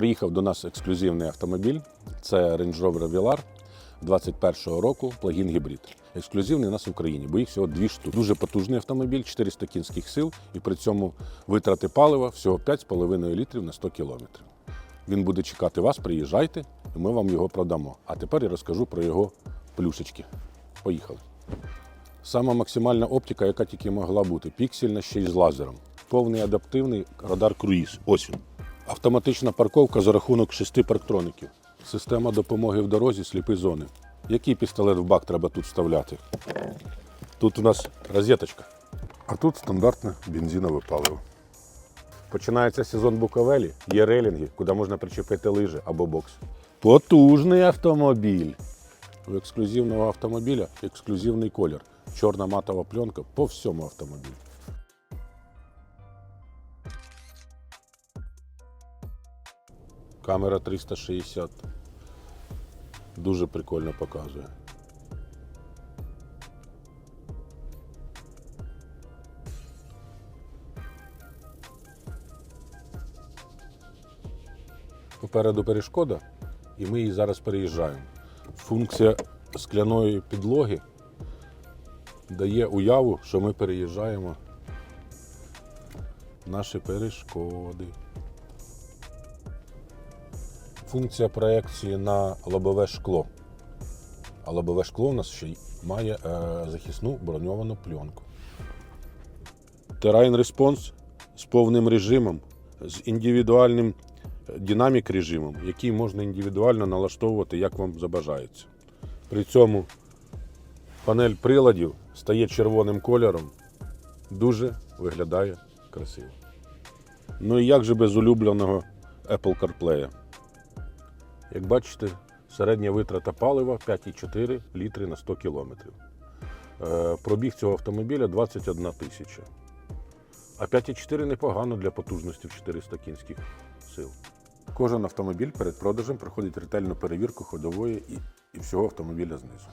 Приїхав до нас ексклюзивний автомобіль. Це Range Rover Velar 21-го року плагін гібрид. Ексклюзивний у нас в Україні, бо їх всього дві штуки. Дуже потужний автомобіль, 400 кінських сил, і при цьому витрати палива всього 5,5 літрів на 100 кілометрів. Він буде чекати вас, приїжджайте, і ми вам його продамо. А тепер я розкажу про його плюшечки. Поїхали. Сама максимальна оптика, яка тільки могла бути, піксельна ще й з лазером. Повний адаптивний радар круїз. Ось він. Автоматична парковка за рахунок шести парктроників. Система допомоги в дорозі, сліпі зони. Який пістолет в бак треба тут вставляти? Тут у нас розеточка, а тут стандартне бензинове паливо. Починається сезон Буковелі, є рейлінги, куди можна причепити лижі або бокс. Потужний автомобіль. У ексклюзивного автомобіля ексклюзивний колір. Чорна матова пленка по всьому автомобілю. Камера 360. Дуже прикольно показує. Попереду перешкода, і ми її зараз переїжджаємо. Функція скляної підлоги дає уяву, що ми переїжджаємо наші перешкоди. Функція проекції на лобове шкло. А лобове шкло у нас ще й має е, захисну броньовану пленку. Terrain Response з повним режимом, з індивідуальним динамік режимом, який можна індивідуально налаштовувати, як вам забажається. При цьому панель приладів стає червоним кольором, дуже виглядає красиво. Ну і як же без улюбленого Apple CarPlay? Як бачите, середня витрата палива 5,4 літри на 100 кілометрів. Е, Пробіг цього автомобіля 21 тисяча. А 5,4 непогано для потужності в 400 кінських сил. Кожен автомобіль перед продажем проходить ретельну перевірку ходової і, і всього автомобіля знизу.